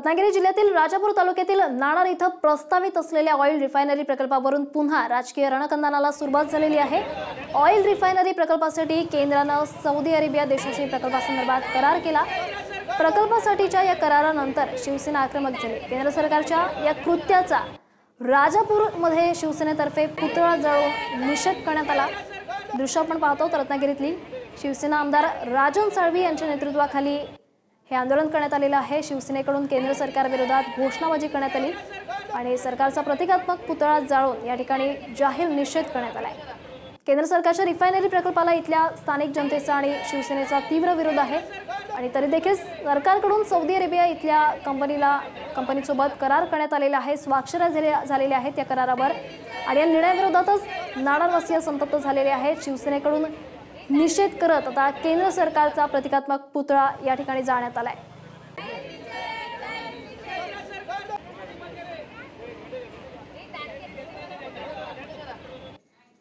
रत्नागिरी जिल्ह्यातील राजापूर तालुक्यातील नाणार इथं प्रस्तावित असलेल्या ऑइल रिफायनरी प्रकल्पावरून पुन्हा राजकीय रणकंदानाला सुरुवात झालेली आहे. ऑइल रिफायनरी प्रकल्पासाठी केंद्रानं सौदी अरेबिया देशाशी प्रकल्पासंदर्भात करार केला. प्रकल्पासाठीच्या या करारानंतर शिवसेना आक्रमक झाली. केंद्र सरकारच्या या कृत्याचा राजापूरमध्ये शिवसेनेतर्फे पुतळा जळून निषेध करण्यात आला. दृश्य आपण पाहतो तर रत्नागिरीतली शिवसेना आमदार राजन साळवी यांच्या नेतृत्वाखाली हे आंदोलन करण्यात आलेलं आहे. शिवसेनेकडून केंद्र सरकारविरोधात घोषणाबाजी करण्यात आली आणि सरकारचा प्रतिकात्मक पुतळा जाळून या ठिकाणी जाहीर निषेध करण्यात आला आहे केंद्र सरकारच्या रिफायनरी प्रकल्पाला इथल्या स्थानिक जनतेचा आणि शिवसेनेचा तीव्र विरोध आहे आणि तरी देखील सरकारकडून सौदी अरेबिया इथल्या कंपनीला कंपनीसोबत करार करण्यात आलेला आहे. स्वाक्षऱ्या झाल्या झालेल्या आहेत या करारावर. आणि या निर्णयाविरोधातच नाणारवासीय संतप्त झालेले आहेत. शिवसेनेकडून निषेध करत आता केंद्र सरकारचा प्रतिकात्मक पुतळा या ठिकाणी जाण्यात आला आहे